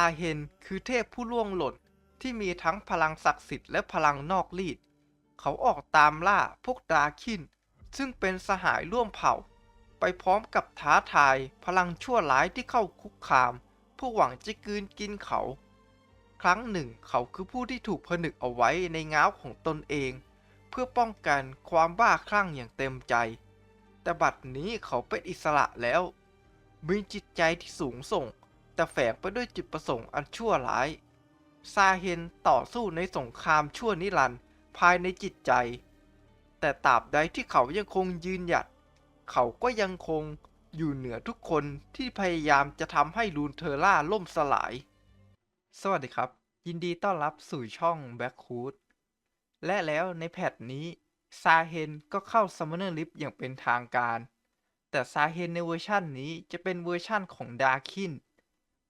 าเฮนคือเทพผู้ล่วงหล่นที่มีทั้งพลังศักดิ์สิทธิ์และพลังนอกลีด เขาออกตามล่าพวกดราคิน ซึ่งเป็นสหายร่วมเผ่า ไปพร้อมกับท้าทายพลังชั่วร้ายที่เข้าคุกคาม เพื่อหวังจะกืนกินเขา ครั้งหนึ่งเขาคือผู้ที่ถูกผนึกเอาไว้ในง้าวของตนเอง เพื่อป้องกันความบ้าคลั่งอย่างเต็มใจ แต่บัดนี้เขาเป็นอิสระแล้ว มีจิตใจที่สูงส่ง แต่แฝงไปด้วยจุดประสงค์อันชั่วร้าย ซาเฮนต่อสู้ในสงครามชั่วนิรันดร์ภายในจิตใจ แต่ตราบใดที่เขายังคงยืนหยัด เขาก็ยังคงอยู่เหนือทุกคนที่พยายามจะทำให้ลูนเทอร่าล่มสลาย สวัสดีครับ ยินดีต้อนรับสู่ช่อง b a c k h o o d และแล้วในแพทนี้ ซาเฮนก็เข้า Summoner Rift อย่างเป็นทางการ แต่ซาเฮนในเวอร์ชั่นนี้จะเป็นเวอร์ชั่นของดาคิน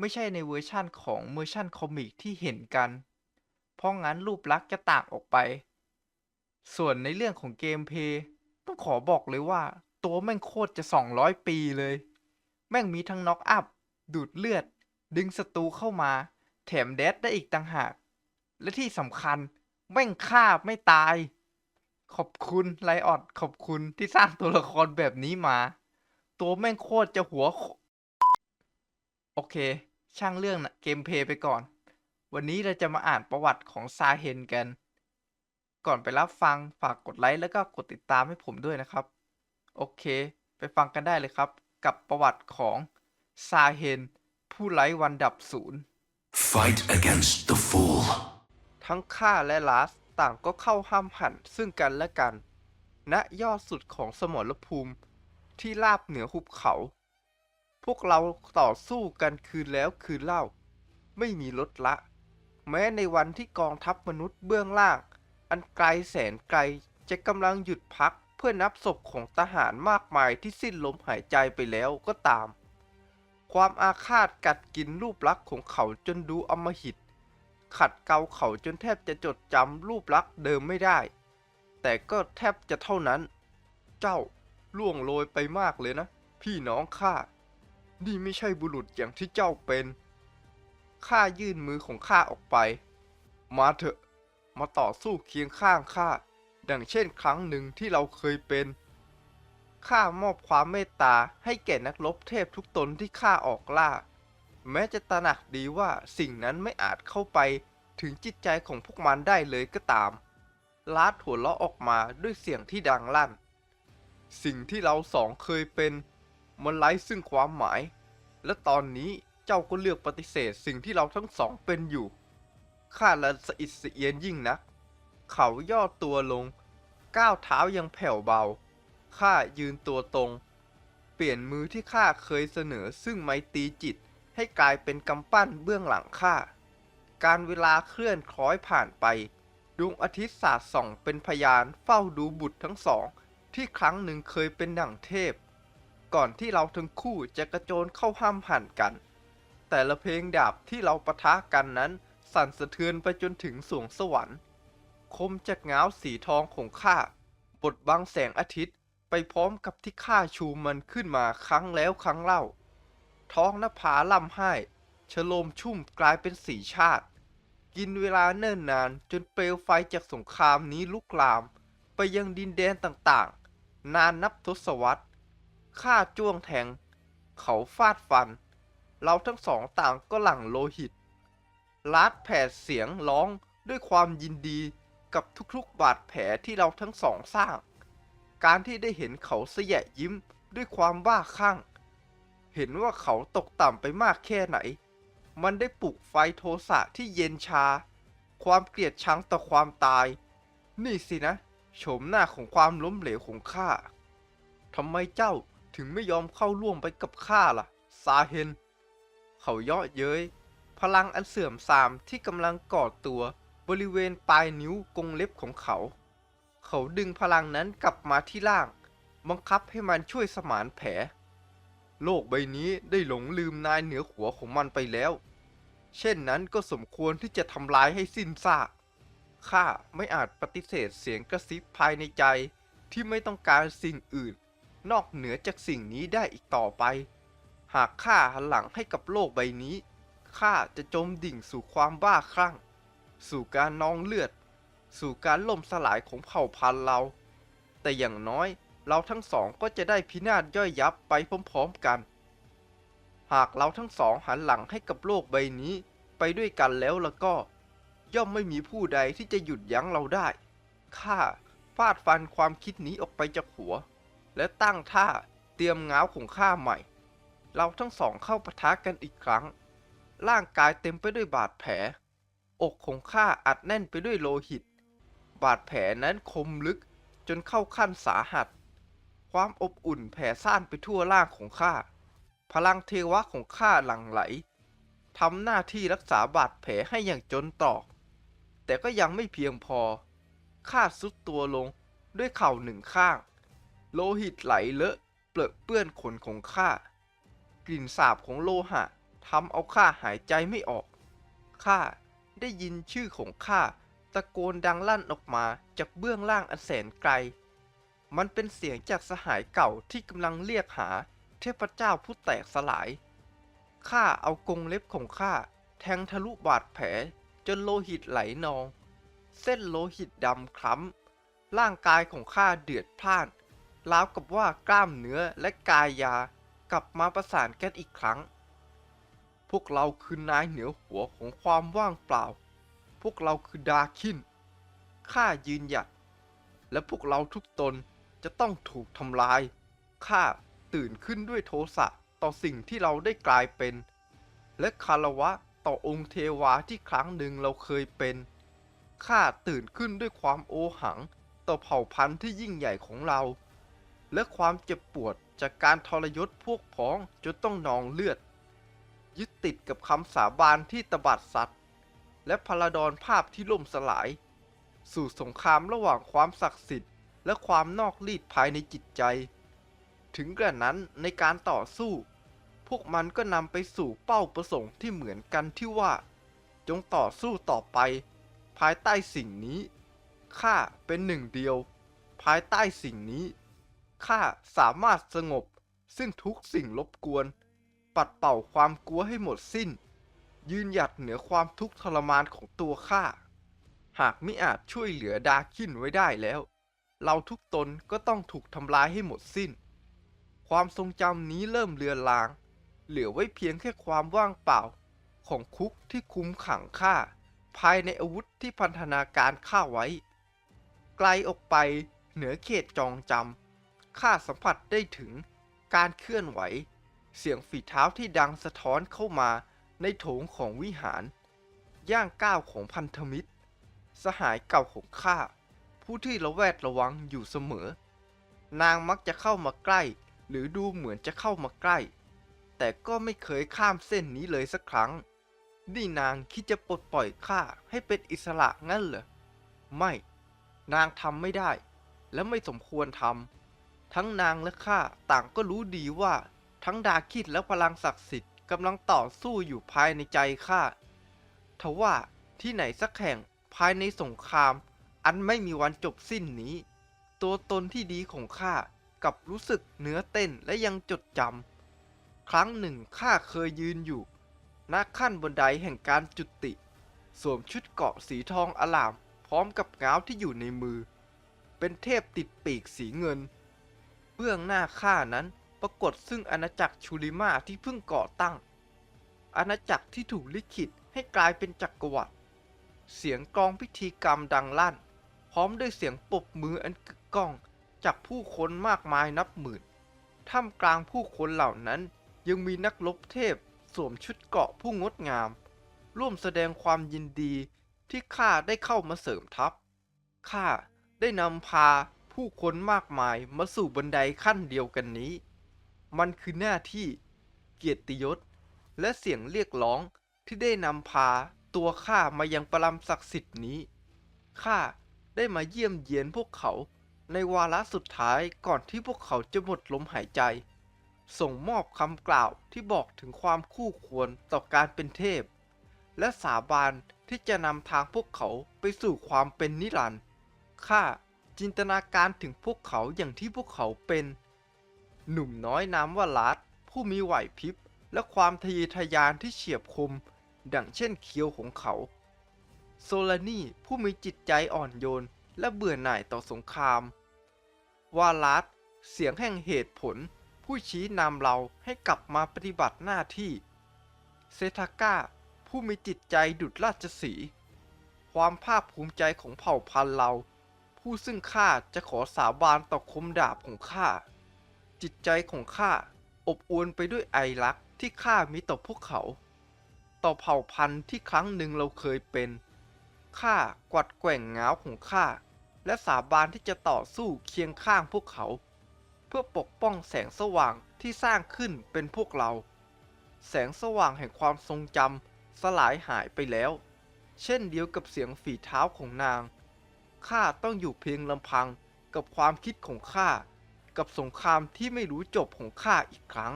ไม่ใช่ในเวอร์ชั่นของเวอร์ชั่นคอมิกที่เห็นกัน เพราะงั้นรูปลักษณ์จะต่างออกไป ส่วนในเรื่องของเกมเพย์ต้องขอบอกเลยว่า ตัวแม่งโคตรจะ 200 ปีเลย แม่งมีทั้งน็อกอัพ ดูดเลือด ดึงศัตรูเข้ามา แถมแดดได้อีกต่างหาก และที่สำคัญ แม่งฆ่าไม่ตาย ขอบคุณไลออดขอบคุณที่สร้างตัวละครแบบนี้มา ตัวแม่งโคตรจะหัวโอเค ช่างเรื่องนะเกมเพลย์ไปก่อน วันนี้เราจะมาอ่านประวัติของซาเฮนกัน ก่อนไปรับฟังฝากกดไลค์แล้วก็กดติดตามให้ผมด้วยนะครับ โอเค ไปฟังกันได้เลยครับ กับประวัติของซาเฮน ผู้ไร้วันดับศูนย์ Fight against the fool. ทั้งข้าและลาสต่างก็เข้าห้ามหันซึ่งกันและกัน ณยอดสุดของสมรภูมิที่ราบเหนือหุบเขา พวกเราต่อสู้กันคืนแล้วคืนเล่า ไม่มีลดละ แม้ในวันที่กองทัพมนุษย์เบื้องล่าง อันไกลแสนไกลจะกำลังหยุดพักเพื่อนับศพของทหารมากมายที่สิ้นลมหายใจไปแล้วก็ตาม ความอาฆาตกัดกินรูปลักษณ์ของเขาจนดูอมหิต ขัดเกลาเขาจนแทบจะจดจำรูปลักษณ์เดิมไม่ได้ แต่ก็แทบจะเท่านั้น เจ้าล่วงโรยไปมากเลยนะ พี่น้องข้า นี่ไม่ใช่บุรุษอย่างที่เจ้าเป็น ข้ายื่นมือของข้าออกไป มาเถอะ มาต่อสู้เคียงข้างข้า ดังเช่นครั้งหนึ่งที่เราเคยเป็น ข้ามอบความเมตตาให้แก่นักรบเทพทุกตนที่ข้าออกล่า แม้จะตระหนักดีว่าสิ่งนั้นไม่อาจเข้าไปถึงจิตใจของพวกมันได้เลยก็ตาม ลาดหัวเราะออกมาด้วยเสียงที่ดังลั่น สิ่งที่เราสองเคยเป็น มันไร้ซึ่งความหมาย และตอนนี้เจ้าก็เลือกปฏิเสธสิ่งที่เราทั้งสองเป็นอยู่ ข้าละสะอิดสะเอียนยิ่งนัก เขาย่อตัวลง ก้าวเท้ายังแผ่วเบา ข้ายืนตัวตรง เปลี่ยนมือที่ข้าเคยเสนอซึ่งไมตีจิตให้กลายเป็นกำปั้นเบื้องหลังข้า การเวลาเคลื่อนคล้อยผ่านไป ดวงอาทิตย์สาดส่องเป็นพยานเฝ้าดูบุตรทั้งสอง ที่ครั้งหนึ่งเคยเป็นดั่งเทพ ก่อนที่เราทั้งคู่จะกระโจนเข้าห้ามหันกัน แต่ละเพลงดาบที่เราปะทะกันนั้นสั่นสะเทือนไปจนถึงสวงสวรรค์ คมจากเงาสีทองของข้าบดบังแสงอาทิตย์ไปพร้อมกับที่ข้าชูมันขึ้นมาครั้งแล้วครั้งเล่า ท้องนภาล่ำไห้ชโลมชุ่มกลายเป็นสีชาติ กินเวลาเนิ่นนานจนเปลวไฟจากสงครามนี้ลุกลาม ไปยังดินแดนต่างๆ นานนับทศวรรษ ข้าจ้วงแทง เขาฟาดฟัน เราทั้งสองต่างก็หลั่งโลหิต ลาดแผดเสียงร้องด้วยความยินดีกับทุกๆบาดแผลที่เราทั้งสองสร้าง การที่ได้เห็นเขาเสยะยิ้มด้วยความบ้าคลั่ง เห็นว่าเขาตกต่ำไปมากแค่ไหน มันได้ปลุกไฟโทสะที่เย็นชา ความเกลียดชังต่อความตาย นี่สินะโฉมหน้าของความล้มเหลวของข้าทำไมเจ้า ถึงไม่ยอมเข้าร่วมไปกับข้าล่ะ ซาเฮน เขาเยาะเย้ย พลังอันเสื่อมทรามที่กำลังก่อตัวบริเวณปลายนิ้วกงเล็บของเขา เขาดึงพลังนั้นกลับมาที่ล่าง บังคับให้มันช่วยสมานแผล โลกใบนี้ได้หลงลืมนายเหนือหัวของมันไปแล้ว เช่นนั้นก็สมควรที่จะทำลายให้สิ้นซากข้าไม่อาจปฏิเสธเสียงกระซิบภายในใจที่ไม่ต้องการสิ่งอื่น นอกเหนือจากสิ่งนี้ได้อีกต่อไป หากข้าหันหลังให้กับโลกใบนี้ข้าจะจมดิ่งสู่ความบ้าคลั่ง สู่การนองเลือด สู่การล่มสลายของเผ่าพันธุ์เรา แต่อย่างน้อยเราทั้งสองก็จะได้พินาศย่อยยับไปพร้อมๆกัน หากเราทั้งสองหันหลังให้กับโลกใบนี้ไปด้วยกันแล้วแล้วก็ ย่อมไม่มีผู้ใดที่จะหยุดยั้งเราได้ข้าฟาดฟันความคิดนี้ออกไปจากหัว และตั้งท่าเตรียมง้าวของข้าใหม่ เราทั้งสองเข้าปะทะกันอีกครั้ง ร่างกายเต็มไปด้วยบาดแผล อกของข้าอัดแน่นไปด้วยโลหิต บาดแผลนั้นคมลึกจนเข้าขั้นสาหัส ความอบอุ่นแผ่ซ่านไปทั่วร่างของข้า พลังเทวะของข้าหลั่งไหลทำหน้าที่รักษาบาดแผลให้อย่างจนตรอก แต่ก็ยังไม่เพียงพอ ข้าสุดตัวลงด้วยเข่าหนึ่งข้าง โลหิตไหลเลอะเปรอะเปื้อนขนของข้ากลิ่นสาบของโลหะทำเอาข้าหายใจไม่ออกข้าได้ยินชื่อของข้าตะโกนดังลั่นออกมาจากเบื้องล่างอันแสนไกล มันเป็นเสียงจากสหายเก่าที่กำลังเรียกหาเทพเจ้าผู้แตกสลาย ข้าเอากงเล็บของข้าแทงทะลุบาดแผลจนโลหิตไหลนอง เส้นโลหิตดำคล้ำร่างกายของข้าเดือดพล่าน ราวกับว่ากล้ามเนื้อและกายยากลับมาประสานกันอีกครั้ง พวกเราคือนายเหนือหัวของความว่างเปล่า พวกเราคือดาคิน ข้ายืนหยัด และพวกเราทุกตนจะต้องถูกทำลาย ข้าตื่นขึ้นด้วยโทสะต่อสิ่งที่เราได้กลายเป็น และคารวะต่อองค์เทวาที่ครั้งหนึ่งเราเคยเป็น ข้าตื่นขึ้นด้วยความโอหัง ต่อเผ่าพันธุ์ที่ยิ่งใหญ่ของเรา และความเจ็บปวดจากการทรยศพวกพ้องจนต้องนองเลือด ยึดติดกับคำสาบานที่ตบัดสัตว์ และพลาดอนภาพที่ล่มสลาย สู่สงครามระหว่างความศักดิ์สิทธิ์ และความนอกรีดภายในจิตใจ ถึงกระนั้นในการต่อสู้ พวกมันก็นำไปสู่เป้าประสงค์ที่เหมือนกันที่ว่า จงต่อสู้ต่อไป ภายใต้สิ่งนี้ข้าเป็นหนึ่งเดียว ภายใต้สิ่งนี้ ข้าสามารถสงบซึ่งทุกสิ่งรบกวน ปัดเป่าความกลัวให้หมดสิ้น ยืนหยัดเหนือความทุกข์ทรมานของตัวข้า หากไม่อาจช่วยเหลือดาคินไว้ได้แล้ว เราทุกตนก็ต้องถูกทำลายให้หมดสิ้น ความทรงจำนี้เริ่มเลือนลาง เหลือไว้เพียงแค่ความว่างเปล่า ของคุกที่คุมขังข้าภายในอาวุธที่พันธนาการข้าไว้ ไกลออกไปเหนือเขตจองจำ ข้าสัมผัสได้ถึงการเคลื่อนไหว เสียงฝีเท้าที่ดังสะท้อนเข้ามาในโถงของวิหาร ย่างก้าวของพันธมิตร สหายเก่าของข้า ผู้ที่ระแวดระวังอยู่เสมอ นางมักจะเข้ามาใกล้ หรือดูเหมือนจะเข้ามาใกล้ แต่ก็ไม่เคยข้ามเส้นนี้เลยสักครั้ง นี่นางคิดจะปลดปล่อยข้าให้เป็นอิสระงั้นเหรอ ไม่ นางทำไม่ได้ และไม่สมควรทำ ทั้งนางและข้าต่างก็รู้ดีว่า ทั้งดาคิดและพลังศักดิ์สิทธิ์กำลังต่อสู้อยู่ภายในใจข้าทว่าที่ไหนสักแห่งภายในสงคราม อันไม่มีวันจบสิ้นนี้ ตัวตนที่ดีของข้ากับรู้สึกเนื้อเต้นและยังจดจำครั้งหนึ่งข้าเคยยืนอยู่ณขั้นบนไดแห่งการจุติ สวมชุดเกาะสีทองอลาม พร้อมกับง้าวที่อยู่ในมือ เป็นเทพติดปีกสีเงิน เบื้องหน้าข้านั้นปรากฏซึ่งอาณาจักรชูริมาที่เพิ่งก่อตั้ง อาณาจักรที่ถูกลิขิตให้กลายเป็นจักรวรรดิเสียงกองพิธีกรรมดังลั่น พร้อมด้วยเสียงปบมืออันกึกก้อง จากผู้คนมากมายนับหมื่น ท่ามกลางผู้คนเหล่านั้นยังมีนักรบเทพสวมชุดเกราะผู้งดงาม ร่วมแสดงความยินดีที่ข้าได้เข้ามาเสริมทัพ ข้าได้นำพา ผู้คนมากมายมาสู่บันไดขั้นเดียวกันนี้ มันคือหน้าที่เกียรติยศ และเสียงเรียกร้องที่ได้นำพาตัวข้ามายังปรำศักดิ์สิทธิ์นี้ ข้าได้มาเยี่ยมเยียนพวกเขาในวาระสุดท้ายก่อนที่พวกเขาจะหมดลมหายใจ ส่งมอบคำกล่าวที่บอกถึงความคู่ควรต่อการเป็นเทพ และสาบานที่จะนำทางพวกเขาไปสู่ความเป็นนิรันดร์ข้า จินตนาการถึงพวกเขาอย่างที่พวกเขาเป็น หนุ่มน้อยนามว่าลัดผู้มีไหวพริบ และความทะเยอทะยานที่เฉียบคม ดังเช่นเคียวของเขา โซลานี่ผู้มีจิตใจอ่อนโยนและเบื่อหน่ายต่อสงคราม วาลัสเสียงแห่งเหตุผล ผู้ชี้นำเราให้กลับมาปฏิบัติหน้าที่ เซทาก้า ผู้มีจิตใจดุจราชสี ความภาคภูมิใจของเผ่าพันธุ์เรา ผู้ซึ่งข้าจะขอสาบานต่อคมดาบของข้า จิตใจของข้าอบอวลไปด้วยไอรักที่ข้ามีต่อพวกเขา ต่อเผ่าพันธุ์ที่ครั้งหนึ่งเราเคยเป็นข้ากวัดแกว่งงาของข้าและสาบานที่จะต่อสู้เคียงข้างพวกเขา เพื่อปกป้องแสงสว่างที่สร้างขึ้นเป็นพวกเรา แสงสว่างแห่งความทรงจำสลายหายไปแล้ว เช่นเดียวกับเสียงฝีเท้าของนาง ข้าต้องอยู่เพียงลำพังกับความคิดของข้า กับสงครามที่ไม่รู้จบของข้าอีกครั้ง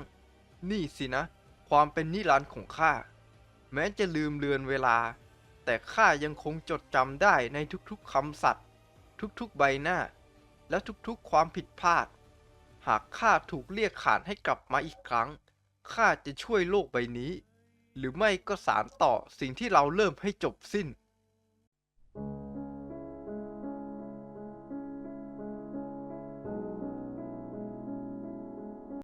นี่สินะ ความเป็นนิรันดร์ของข้า แม้จะลืมเลือนเวลา แต่ข้ายังคงจดจำได้ในทุกๆคำสัตย์ทุกๆใบหน้า และทุกๆความผิดพลาด หากข้าถูกเรียกขานให้กลับมาอีกครั้งข้าจะช่วยโลกใบนี้ หรือไม่ก็สารต่อสิ่งที่เราเริ่มให้จบสิ้น